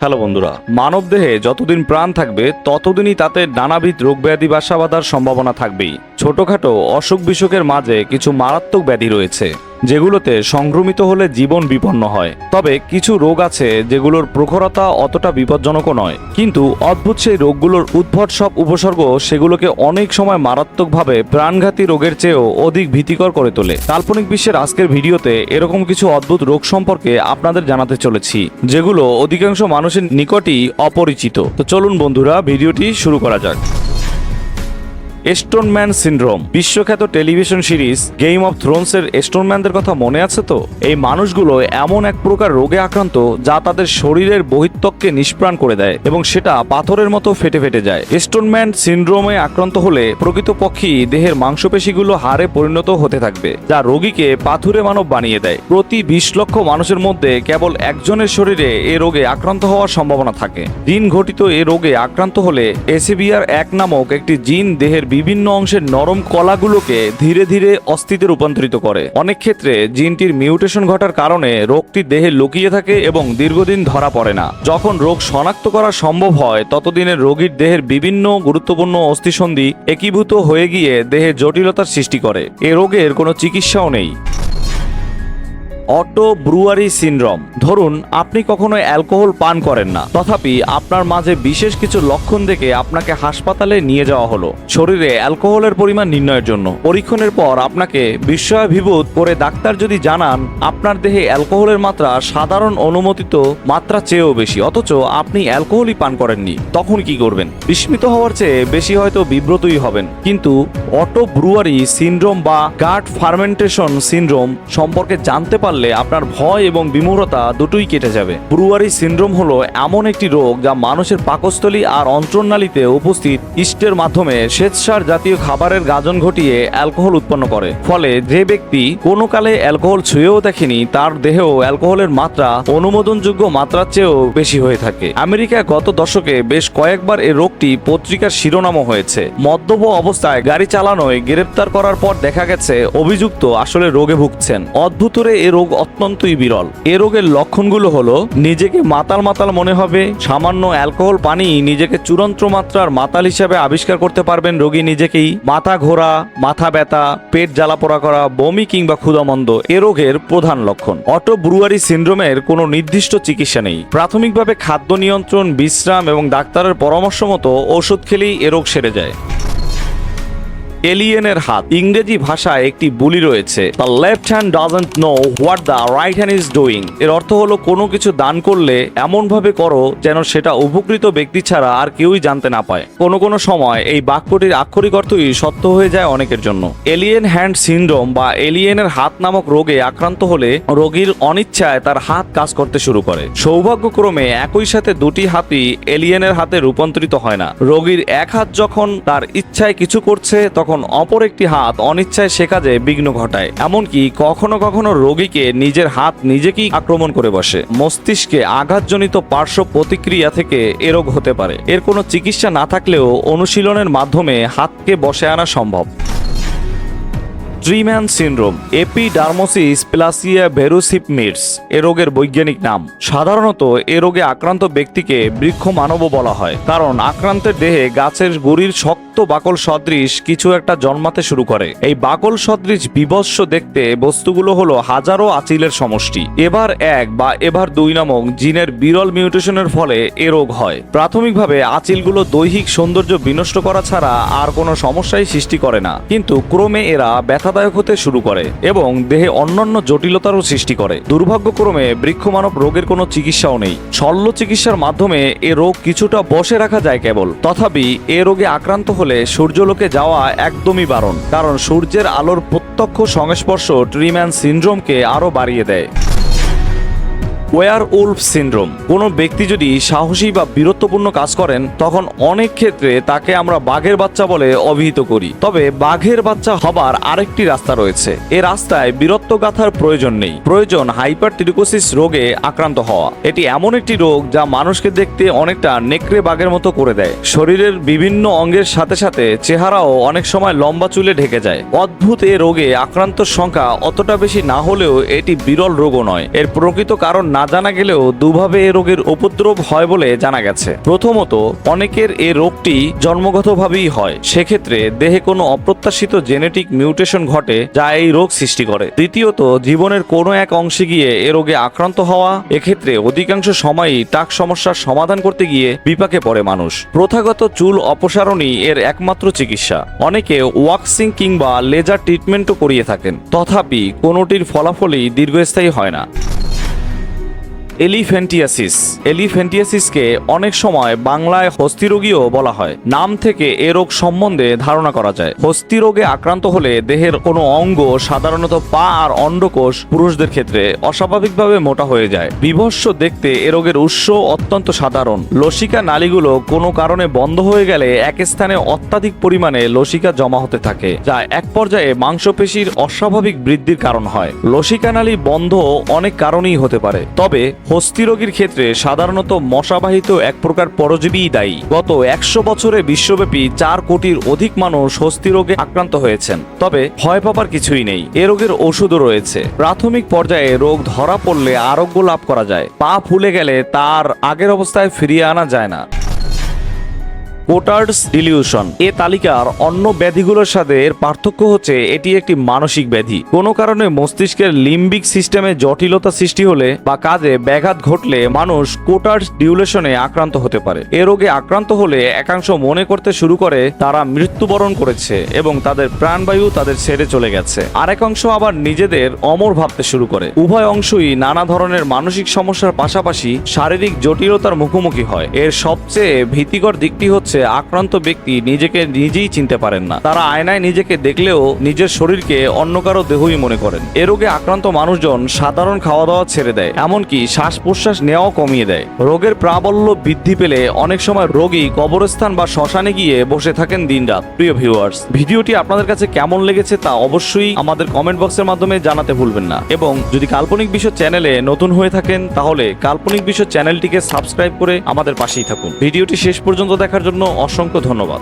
Hello বন্ধুরা, মানব দেহে যতদিন প্রাণ থাকবে, ততদিনই তাতে নানাবিধ রোগ ব্যাধি বাসা বাঁধার সম্ভাবনা থাকবেই। ছোটখাটো অসুখ বিসুখের মাঝে কিছু মারাত্মক ব্যাধি রয়েছে। যেগুলোতে সংক্রমিত হলে জীবন বিপন্ন হয়। তবে কিছু রোগ আছে যেগুলোর প্রখরতা অতটা বিপজ্জনকও নয়। কিন্তু অদ্ভুত সেই রোগগুলোর উদ্ভট সব উপসর্গ সেগুলোকে অনেক সময় মারাত্মকভাবে প্রাণঘাতী রোগের চেয়েও অধিক ভীতিকর করে তোলে। কাল্পনিক বিশ্বের আজকের ভিডিওতে এরকম কিছু অদ্ভুত রোগ সম্পর্কে আপনাদের জানাতে চলেছি, যেগুলো অধিকাংশ মানুষের নিকটই অপরিচিত। তো চলুন বন্ধুরা, ভিডিওটি শুরু করা যাক। স্টোনম্যান সিন্ড্রোম বিশ্বখ্যাত টেলিভিশন সিরিজ গেম অফ থ্রোনসের স্টোনম্যানদের কথা মনে আছে তো? এই মানুষগুলো এমন এক প্রকার রোগে আক্রান্ত যা তাদের শরীরের বহিত্বককে নিষ্প্রাণ করে দেয় এবং সেটা পাথরের মতো ফেটে ফেটে যায়। স্টোনম্যান সিন্ড্রোমে আক্রান্ত হলে প্রকৃতপক্ষেই দেহের মাংসপেশিগুলো হারে পরিণত হতে থাকবে, যা রোগীকে পাথুরে মানব বানিয়ে দেয়। প্রতি বিশ লক্ষ মানুষের মধ্যে কেবল একজনের শরীরে এ রোগে আক্রান্ত হওয়ার সম্ভাবনা থাকে। দিন ঘটিত এ রোগে আক্রান্ত হলে এসিবিআর এক নামক একটি জিন দেহের বিভিন্ন অংশের নরম কলাগুলোকে ধীরে ধীরে অস্থিতে রূপান্তরিত করে। অনেক ক্ষেত্রে জিনটির মিউটেশন ঘটার কারণে রোগটি দেহে লুকিয়ে থাকে এবং দীর্ঘদিন ধরা পড়ে না। যখন রোগ শনাক্ত করা সম্ভব হয়, ততদিনে রোগীর দেহের বিভিন্ন গুরুত্বপূর্ণ অস্থিসন্ধি একীভূত হয়ে গিয়ে দেহে জটিলতার সৃষ্টি করে। এ রোগের কোনো চিকিৎসাও নেই। Auto brewery syndrome. ধরুন, আপনি কখনো অ্যালকোহল পান করেন না। তথাপি আপনার মাঝে বিশেষ কিছু লক্ষণ দেখে আপনাকে হাসপাতালে নিয়ে যাওয়া হলো। শরীরে অ্যালকোহলের পরিমাণ নির্ণয়ের জন্য। পরীক্ষণের পর আপনাকে বিস্ময়াভিভূত করে ডাক্তার যদি জানান, আপনার দেহে অ্যালকোহলের মাত্রা সাধারণ অনুমোদিত মাত্রা চেয়েও বেশি, অথচ আপনি অ্যালকোহলই পান করেননি, তখন কি করবেন? বিস্মিত হওয়ার চেয়ে বেশি হয়তো বিব্রতই হবেন। কিন্তু অটো ব্রুয়ারি সিনড্রোম বা গার্ড ফার্মেন্টেশন সিনড্রোম সম্পর্কে জানতে পারলে আপনার ভয় এবং বিমূঢ়তা দুটোই কেটে যাবে। ব্রুয়ারি সিন্ড্রোম হলো এমন একটি রোগ যা মানুষের পাকস্থলী আর অন্ত্রনালীতে উপস্থিত ইস্টের মাধ্যমে শ্বেতসার জাতীয় খাবারের গাজন ঘটিয়ে অ্যালকোহল উৎপন্ন করে। ফলে যে ব্যক্তি কোনো কালে অ্যালকোহল ছুঁয়েও দেখেনি, তার দেহেও অ্যালকোহলের মাত্রা অনুমোদনযোগ্য মাত্রার চেয়েও বেশি হয়ে থাকে। আমেরিকায় গত দশকে বেশ কয়েকবার এই রোগটি পত্রিকার শিরোনামও হয়েছে। মদ্যপ অবস্থায় গাড়ি চালানোয় গ্রেপ্তার করার পর দেখা গেছে, অভিযুক্ত আসলে রোগে ভুগছেন। অদ্ভুতরে এ রোগ অত্যন্তই বিরল। এ রোগের লক্ষণগুলো হলো, নিজেকে মাতাল মাতাল মনে হবে, সামান্য অ্যালকোহল পানি নিজেকে চূড়ান্ত মাত্রার মাতাল হিসাবে আবিষ্কার করতে পারবেন রোগী নিজেকেই। মাথা ঘোরা, মাথা ব্যথা, পেট জ্বালাপোড়া করা, বমি কিংবা ক্ষুধামন্দ এ রোগের প্রধান লক্ষণ। অটো ব্রুয়ারি সিনড্রোমের কোনো নির্দিষ্ট চিকিৎসা নেই। প্রাথমিকভাবে খাদ্য নিয়ন্ত্রণ, বিশ্রাম এবং ডাক্তারের পরামর্শ মতো ওষুধ খেলেই এ রোগ সেরে যায়। এলিয়েনের হাত। ইংরেজি ভাষায় একটি বুলি রয়েছে। The left hand doesn't know what the right hand is doing এর অর্থ হলো, কোনো কিছু দান করলে এমন ভাবে করো যেন সেটা উপকৃত ব্যক্তি ছাড়া আর কেউই জানতে না পায়। কোনো কোনো সময় এই বাক্যটির আক্ষরিক অর্থই সত্য হয়ে যায় অনেকের জন্য। এলিয়েন হ্যান্ড সিন্ড্রোম বা এলিয়েনের হাত নামক রোগে আক্রান্ত হলে রোগীর অনিচ্ছায় তার হাত কাজ করতে শুরু করে। সৌভাগ্যক্রমে একই সাথে দুটি হাতই এলিয়েনের হাতে রূপান্তরিত হয় না। রোগীর এক হাত যখন তার ইচ্ছায় কিছু করছে, তখন অপর একটি হাত অনিচ্ছায় সে কাজে বিঘ্ন ঘটায়, এমনকি কখনো কখনো রোগীকে নিজের হাত নিজেকেই আক্রমণ করে বসে। মস্তিষ্কে আঘাতজনিত পার্শ্ব প্রতিক্রিয়া থেকে এ রোগ হতে পারে। এর কোনো চিকিৎসা না থাকলেও অনুশীলনের মাধ্যমে হাতকে বসে আনা সম্ভব। ট্রিম্যান সিনড্রোম, এপিডার্মোসিস প্লাসিয়া ভেরুসিপমিটস এ রোগের বৈজ্ঞানিক নাম। সাধারণত এ রোগে আক্রান্ত ব্যক্তিকে বৃক্ষ মানবও বলা হয়, কারণ আক্রান্তের দেহে গাছের গুড়ির শক্ত বাকল সদৃশ কিছু একটা জন্মাতে শুরু করে। এই বাকল সদৃশ বিভৎস দেখতে বস্তুগুলো হলো হাজারো আচিলের সমষ্টি। এবার এক বা এবার দুই নামক জিনের বিরল মিউটেশনের ফলে এ রোগ হয়। প্রাথমিকভাবে আচিলগুলো দৈহিক সৌন্দর্য বিনষ্ট করা ছাড়া আর কোনো সমস্যাই সৃষ্টি করে না। কিন্তু ক্রমে এরা ব্যথাদায়ক হতে শুরু করে এবং দেহে অন্যান্য জটিলতারও সৃষ্টি করে। দুর্ভাগ্যক্রমে বৃক্ষমানব রোগের কোনো চিকিৎসাও নেই। শল্য চিকিৎসার মাধ্যমে এ রোগ কিছুটা বসে রাখা যায় কেবল। তথাপি এ রোগে আক্রান্ত হলে সূর্যলোকে যাওয়া একদমই বারণ কারণ সূর্যের আলোর প্রত্যক্ষ সংস্পর্শ ট্রিম্যান সিন্ড্রোমকে আরও বাড়িয়ে দেয়। Werewolf syndrome. কোনো ব্যক্তি যদি সাহসী বা বীরত্বপূর্ণ কাজ করেন, তখন অনেক ক্ষেত্রে তাকে আমরা বাঘের বাচ্চা বলে অভিহিত করি। তবে বাঘের বাচ্চা হবার আরেকটি রাস্তা রয়েছে। এ রাস্তায় বীরত্ব গাথার প্রয়োজন নেই। প্রয়োজন হাইপার টিরিকোসিস রোগে আক্রান্ত হওয়া। এটি এমন একটি রোগ যা মানুষকে দেখতে অনেকটা নেকড়ে বাঘের মতো করে দেয়। শরীরের বিভিন্ন অঙ্গের সাথে সাথে চেহারাও অনেক সময় লম্বা চুলে ঢেকে যায়। অদ্ভুত এ রোগে আক্রান্তর সংখ্যা অতটা বেশি না হলেও এটি বিরল রোগও নয়। এর প্রকৃত কারণ না না জানা গেলেও দুভাবে এ রোগের উপদ্রব হয় বলে জানা গেছে। প্রথমত, অনেকের এ রোগটি জন্মগতভাবেই হয়। সেক্ষেত্রে দেহে কোনো অপ্রত্যাশিত জেনেটিক মিউটেশন ঘটে যা এই রোগ সৃষ্টি করে। দ্বিতীয়ত, জীবনের কোনো এক অংশে গিয়ে এ রোগে আক্রান্ত হওয়া, এক্ষেত্রে অধিকাংশ সময়ই টাক সমস্যার সমাধান করতে গিয়ে বিপাকে পড়ে মানুষ। প্রথাগত চুল অপসারণই এর একমাত্র চিকিৎসা। অনেকে ওয়াক্সিং কিংবা লেজার ট্রিটমেন্টও করিয়ে থাকেন। তথাপি কোনোটির ফলাফলই দীর্ঘস্থায়ী হয় না। এলিফ্যান্টিয়াসিস। এলিফ্যান্টিয়াসিসকে অনেক সময় বাংলায় হস্তিরোগীও বলা হয়। নাম থেকে এ রোগ সম্বন্ধে ধারণা করা যায়। হস্তি রোগে আক্রান্ত হলে দেহের কোনো অঙ্গ, সাধারণত পা আর অন্ডকোষ পুরুষদের ক্ষেত্রে অস্বাভাবিকভাবে মোটা হয়ে যায়। বিভৎস দেখতে এ রোগের উৎস অত্যন্ত সাধারণ। লসিকা নালীগুলো কোনো কারণে বন্ধ হয়ে গেলে এক স্থানে অত্যাধিক পরিমাণে লসিকা জমা হতে থাকে, যা এক পর্যায়ে মাংসপেশির অস্বাভাবিক বৃদ্ধির কারণ হয়। লসিকা নালী বন্ধ অনেক কারণেই হতে পারে। তবে হস্তি রোগীর ক্ষেত্রে সাধারণত মশাবাহিত এক প্রকার পরজীবীই দায়ী। গত একশো বছরে বিশ্বব্যাপী চার কোটির অধিক মানুষ হস্তি রোগে আক্রান্ত হয়েছেন। তবে ভয় পাবার কিছুই নেই। এ রোগের ওষুধও রয়েছে। প্রাথমিক পর্যায়ে রোগ ধরা পড়লে আরোগ্য লাভ করা যায়। পা ফুলে গেলে তার আগের অবস্থায় ফিরিয়ে আনা যায় না। কোটার্স ডিলিউশন। এ তালিকার অন্য ব্যাধিগুলোর সাথে এর পার্থক্য হচ্ছে এটি একটি মানসিক ব্যাধি। কোনো কারণে মস্তিষ্কের লিম্বিক সিস্টেমে জটিলতা সৃষ্টি হলে বা কাজে ব্যাঘাত ঘটলে মানুষ কোটার্স ডিউলেশনে আক্রান্ত হতে পারে। এ রোগে আক্রান্ত হলে একাংশ মনে করতে শুরু করে তারা মৃত্যুবরণ করেছে এবং তাদের প্রাণবায়ু তাদের ছেড়ে চলে গেছে। আরেক অংশ আবার নিজেদের অমর ভাবতে শুরু করে। উভয় অংশই নানা ধরনের মানসিক সমস্যার পাশাপাশি শারীরিক জটিলতার মুখোমুখি হয়। এর সবচেয়ে ভীতিকর দিকটি হচ্ছে আক্রান্ত ব্যক্তি নিজেকে নিজেই চিনতে পারেন না। তারা আয়নায় নিজেকে দেখলেও নিজের শরীরকে অন্য কারও দেহই মনে করেন। এ রোগে আক্রান্ত মানুষজন সাধারণ খাওয়া দাওয়া ছেড়ে দেয়, এমনকি শ্বাস প্রশ্বাস নেওয়াও কমিয়ে দেয়। রোগের প্রাবল্য বৃদ্ধি পেলে অনেক সময় রোগী কবরস্থান বা শ্মশানে গিয়ে বসে থাকেন দিনরাত। প্রিয় ভিউয়ার্স, ভিডিওটি আপনাদের কাছে কেমন লেগেছে তা অবশ্যই আমাদের কমেন্ট বক্সের মাধ্যমে জানাতে ভুলবেন না। এবং যদি কাল্পনিক বিশ্ব চ্যানেলে নতুন হয়ে থাকেন, তাহলে কাল্পনিক বিশ্ব চ্যানেলটিকে সাবস্ক্রাইব করে আমাদের পাশেই থাকুন। ভিডিওটি শেষ পর্যন্ত দেখার অসংখ্য ধন্যবাদ।